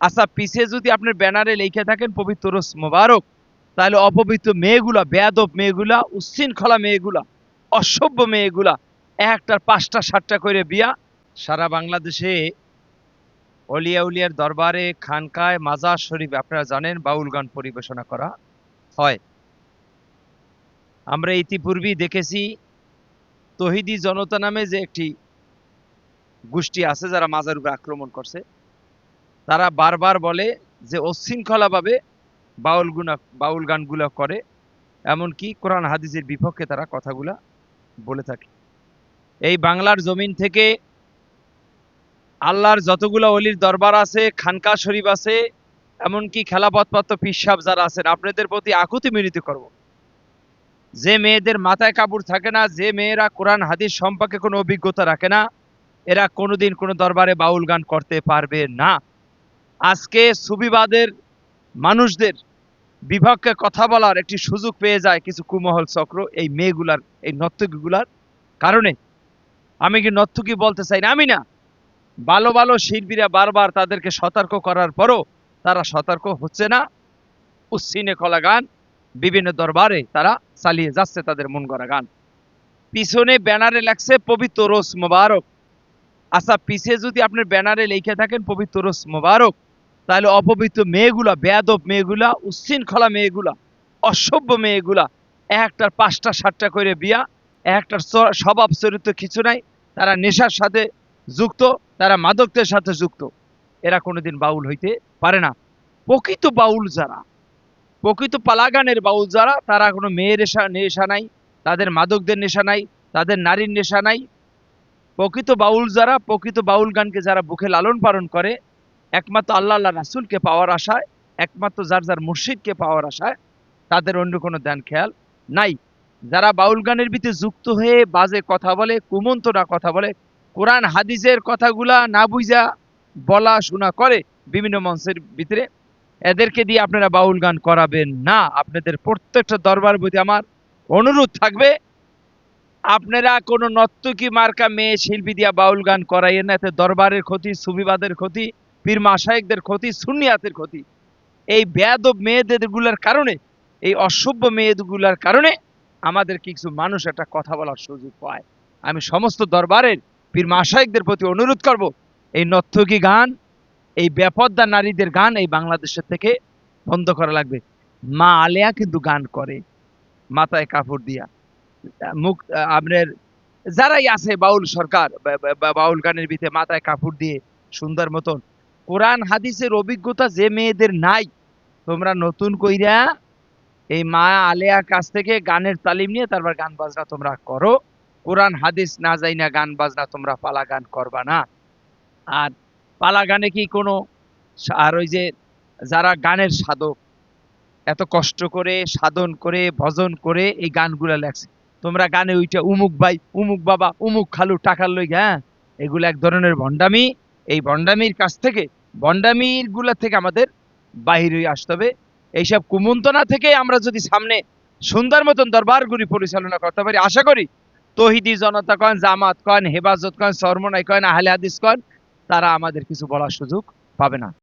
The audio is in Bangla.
আচ্ছা পিছে যদি আপনার ব্যানারে লিখে থাকেন, পবিত্র মোবারক, তাহলে অপবিত্র মেয়েগুলা, বেয়াদব মেয়েগুলা, উচ্ছৃঙ্খলা মেয়েগুলা, অসভ্য মেয়েগুলা একটার পাঁচটা, সাতটা করে বিয়া, সারা বাংলাদেশে অলিয়া উলিয়ার দরবারে, খানকায়, মাজার শরীফ, আপনারা জানেন, বাউল গান পরিবেশনা করা হয়। আমরা ইতিপূর্বেই দেখেছি, তহিদি জনতা নামে যে একটি গোষ্ঠী আছে, যারা মাজার উপরে আক্রমণ করছে তারা বারবার বলে যে অশৃঙ্খলাভাবে বাউল গুনা, বাউল গানগুলো করে, এমনকি কোরআন হাদিসের বিপক্ষে তারা কথাগুলা বলে থাকে। এই বাংলার জমিন থেকে আল্লাহর যতগুলো অলির দরবার আছে, খানকা শরীফ আছে, এমনকি খেলাপথপ্রাপ্ত পিসাব যারা আছেন, আপনাদের প্রতি আকুতি মিনতি করব। যে মেয়েদের মাথায় কাপড় থাকে না, যে মেয়েরা কোরআন হাদিস সম্পর্কে কোনো অভিজ্ঞতা রাখে না, এরা কোনোদিন কোনো দরবারে বাউল গান করতে পারবে না। আজকে সুবিবাদের মানুষদের বিভাগকে কথা বলার একটি সুযোগ পেয়ে যায় কিছু কুমহল চক্র, এই মেয়েগুলার, এই নর্তকীগুলার কারণে। আমি কি নর্তকী বলতে চাই না? আমি না। ভালো ভালো শিল্পীরা বারবার তাদেরকে সতর্ক করার পরও তারা সতর্ক হচ্ছে না। উচ্ছিনে কলা গান, বিভিন্ন দরবারে তারা চালিয়ে যাচ্ছে তাদের মন গড়া গান। পিছনে ব্যানারে লাগছে পবিত্র রোস মোবারক। আচ্ছা পিছে যদি আপনার ব্যানারে লিখে থাকেন, পবিত্র রোস মোবারক। তাহলে অপবিত্র মেয়েগুলা, বেয়াদব মেয়েগুলা, উচ্ছৃঙ্খলা মেয়েগুলা, অসভ্য মেয়েগুলা, একটার পাঁচটা, সাতটা করে বিয়া, একটার স্বভাব চরিত্র কিছু নাই, তারা নেশার সাথে যুক্ত, তারা মাদকদের সাথে যুক্ত। এরা কোনোদিন বাউল হইতে পারে না। প্রকৃত বাউল যারা, প্রকৃত পালাগানের বাউল যারা, তারা কোনো মেয়ের নেশা নাই, তাদের মাদকদের নেশা নাই, তাদের নারীর নেশা নাই। প্রকৃত বাউল যারা, প্রকৃত বাউল গানকে যারা বুকে লালন পালন করে একমাত্র আল্লাহ আল্লাহ রাসুলকে পাওয়ার আশায়, একমাত্র যার যার মুর্শিদকে পাওয়ার আশায়, তাদের অন্য কোনো ধ্যান খেয়াল নাই। যারা বাউল গানের ভিতরে যুক্ত হয়ে বাজে কথা বলে, কুমন্তরা কথা বলে, কোরআন, হাদিসের কথাগুলা না বুঝা, বলা, শোনা করে বিভিন্ন মঞ্চের ভিতরে, এদেরকে দিয়ে আপনারা বাউল গান করাবেন না। আপনাদের প্রত্যেকটা দরবার প্রতি আমার অনুরোধ থাকবে, আপনারা কোনো নর্তকী মার্কা, মেয়ে, শিল্পী দিয়া বাউল গান করাইয়েন না, এতে দরবারের ক্ষতি সুবিবাদের ক্ষতি পীর মাসায়েকদের ক্ষতি, সুন্নিয়াতের ক্ষতি। এই বেয়াদব মেয়েদেরগুলোর কারণে, এই অসভ্য মেয়েগুলার কারণে আমাদের কিছু মানুষ একটা কথা বলার সুযোগ পায়। আমি সমস্ত দরবারের পীর মাসায়েকদের প্রতি অনুরোধ করব, এই নর্তকী গান, এই বেপদ্দা নারীদের গান এই বাংলাদেশের থেকে বন্ধ করা লাগবে। মা আলেয়া কিন্তু গান করে, মাথায় কাপড় দিয়া। মুখ, আপনার যারাই আছে বাউল সরকার বাউল গানের ভিতরে মাথায় কাপড় দিয়ে সুন্দর মতন কোরআন, হাদিসের অভিজ্ঞতা যে মেয়েদের নাই, তোমরা নতুন কইরা এই মা আলেয়ার কাছ থেকে গানের তালিম নিয়ে তারপর গান বাজনা তোমরা করো। কোরআন, হাদিস না যাই না গান বাজনা তোমরা পালা গান করবা না। আর পালা গানে কি কোনো আর ওই যে যারা গানের সাধক, এত কষ্ট করে, সাধন করে, ভজন করে এই গানগুলা লেখছে। তোমরা গানে ওইটা উমুক ভাই, উমুক বাবা, উমুক খালু টাকার লই হ্যাঁ? এগুলো এক ধরনের ভণ্ডামি। এই ভণ্ডামির কাছ থেকে ভণ্ডামির থেকে আমাদের বাহির হয়ে আসতে হবে। এইসব কুমন্তনা থেকে আমরা যদি সামনে সুন্দর মতন দরবারগুলি পরিচালনা করতে পারি, আশা করি তহিদি জনতা কন জামাত কন হেফাজত কন সরমনাই কন আহলে হাদিস কন তারা আমাদের কিছু বলার সুযোগ পাবে না।